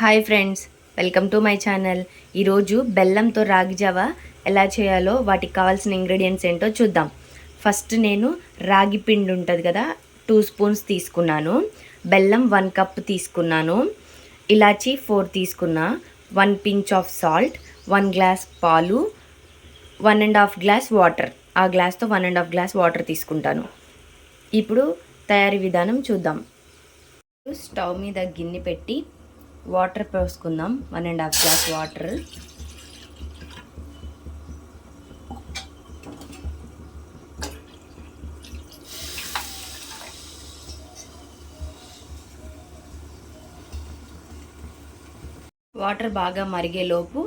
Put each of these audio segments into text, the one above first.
Hi friends welcome to my channel. ఈరోజు బెల్లంతో రాగి జావ ఎలా చేయాలో వాటికి కావాల్సిన ఇంగ్రీడియంట్స్ ఏంటో చూద్దాం. ఫస్ట్ నేను రాగి పిండి ఉంటుంది కదా టూ స్పూన్స్ తీసుకున్నాను. బెల్లం వన్ కప్ తీసుకున్నాను. ఇలాచీ ఫోర్ తీసుకున్నా. One pinch of salt one glass పాలు one and half glass water. ఆ గ్లాస్తో one and half glass water తీసుకుంటాను. ఇప్పుడు తయారీ విధానం చూద్దాం. స్టవ్ మీద గిన్నె పెట్టి వాటర్ పోసుకుందాం. One and half glass water. Water బాగా మరిగేలోపు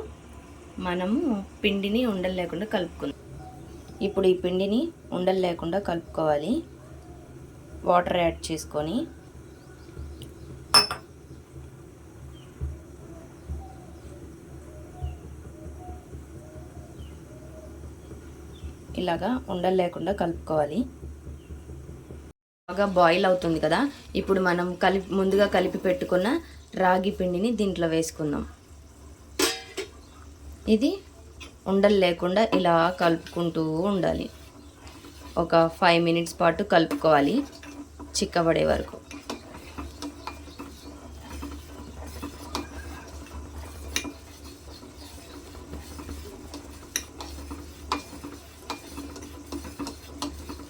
మనము పిండిని ఉండలు లేకుండా కలుపుకుందాం. ఇప్పుడు ఈ పిండిని ఉండలు లేకుండా కలుపుకోవాలి. వాటర్ యాడ్ చేసుకొని ఇలాగా ఉండలు లేకుండా కలుపుకోవాలి. బాగా బాయిల్ అవుతుంది కదా? ఇప్పుడు మనం కలిపి ముందుగా కలిపి పెట్టుకున్న రాగి పిండిని దీంట్లో వేసుకుందాం. ఇది ఉండలు లేకుండా ఇలా కలుపుకుంటూ ఉండాలి. ఒక ఫైవ్ మినిట్స్ పాటు కలుపుకోవాలి. చిక్కబడే వరకు.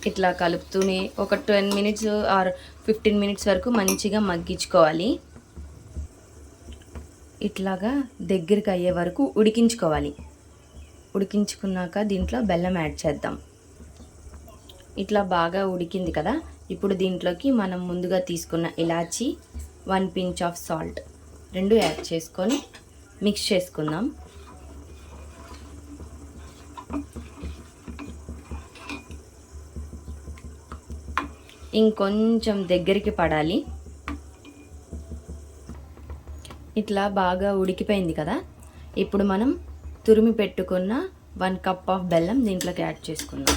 ఇట్లా కలుపుతూనే ఒక ten minutes or fifteen minutes వరకు మంచిగా మగ్గించుకోవాలి. ఇట్లాగా దగ్గరికి అయ్యే వరకు ఉడికించుకోవాలి. ఉడికించుకున్నాక దీంట్లో బెల్లం యాడ్ చేద్దాం. ఇట్లా బాగా ఉడికింది కదా ఇప్పుడు దీంట్లోకి మనం ముందుగా తీసుకున్న ఇలాచి వన్ పించ్ ఆఫ్ సాల్ట్ రెండు యాడ్ చేసుకొని మిక్స్ చేసుకుందాం. ఇంకొంచెం దగ్గరికి పడాలి. ఇట్లా బాగా ఉడికిపోయింది కదా. ఇప్పుడు మనం తురిమి పెట్టుకున్న వన్ కప్ ఆఫ్ బెల్లం దీంట్లోకి యాడ్ చేసుకుందాం.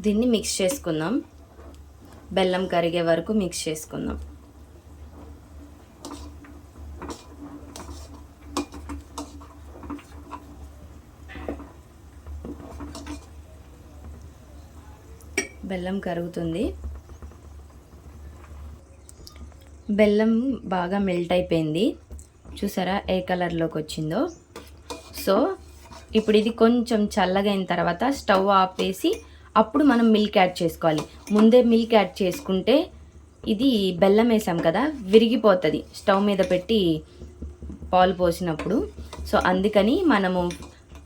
దీన్ని మిక్స్ చేసుకుందాం. బెల్లం కరిగే వరకు మిక్స్ చేసుకుందాం. బెల్లం కరుగుతుంది. బెల్లం బాగా మెల్ట్ అయిపోయింది. చూసారా ఏ కలర్లోకి వచ్చిందో? సో ఇప్పుడు ఇది కొంచెం చల్లగైన తర్వాత స్టవ్ ఆపేసి అప్పుడు మనం మిల్క్ యాడ్ చేసుకోవాలి. ముందే మిల్క్ యాడ్ చేసుకుంటే ఇది బెల్లం వేసాం కదా విరిగిపోతుంది. స్టవ్ మీద పెట్టి పాలు పోసినప్పుడు. సో అందుకని మనము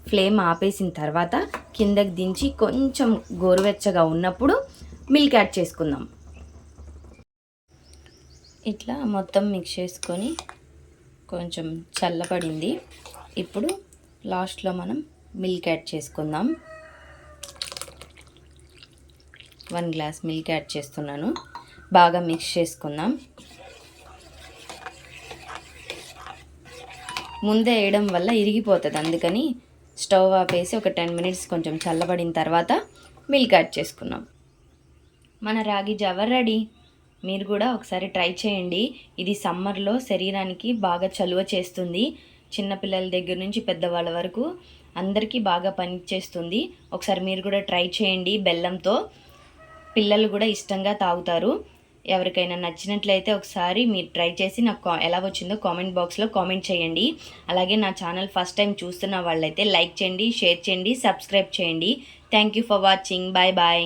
ఫ్లేమ్ ఆపేసిన తర్వాత కిందకి దించి కొంచెం గోరువెచ్చగా ఉన్నప్పుడు మిల్క్ యాడ్ చేసుకుందాం. ఇట్లా మొత్తం మిక్స్ చేసుకొని కొంచెం చల్లబడింది. ఇప్పుడు లాస్ట్లో మనం మిల్క్ యాడ్ చేసుకుందాం. వన్ గ్లాస్ మిల్క్ యాడ్ చేస్తున్నాను. బాగా మిక్స్ చేసుకుందాం. ముందే వేయడం వల్ల ఇరిగిపోతుంది. అందుకని స్టవ్ ఆపేసి ఒక టెన్ మినిట్స్ కొంచెం చల్లబడిన తర్వాత మిల్క్ యాడ్ చేసుకున్నాం. మన రాగి జవర్ రెడీ. మీరు కూడా ఒకసారి ట్రై చేయండి. ఇది సమ్మర్లో శరీరానికి బాగా చలువ చేస్తుంది. చిన్నపిల్లల దగ్గర నుంచి పెద్దవాళ్ళ వరకు అందరికీ బాగా పనిచేస్తుంది ఒకసారి మీరు కూడా ట్రై చేయండి బెల్లంతో. పిల్లలు కూడా ఇష్టంగా తాగుతారు. ఎవరికైనా నచ్చినట్లయితే ఒకసారి మీరు ట్రై చేసి నాకు ఎలా వచ్చిందో కామెంట్ బాక్స్లో కామెంట్ చేయండి. అలాగే నా ఛానల్ ఫస్ట్ టైం చూస్తున్న వాళ్ళైతే లైక్ చేయండి షేర్ చేయండి సబ్స్క్రైబ్ చేయండి. Thank you for watching. Bye bye.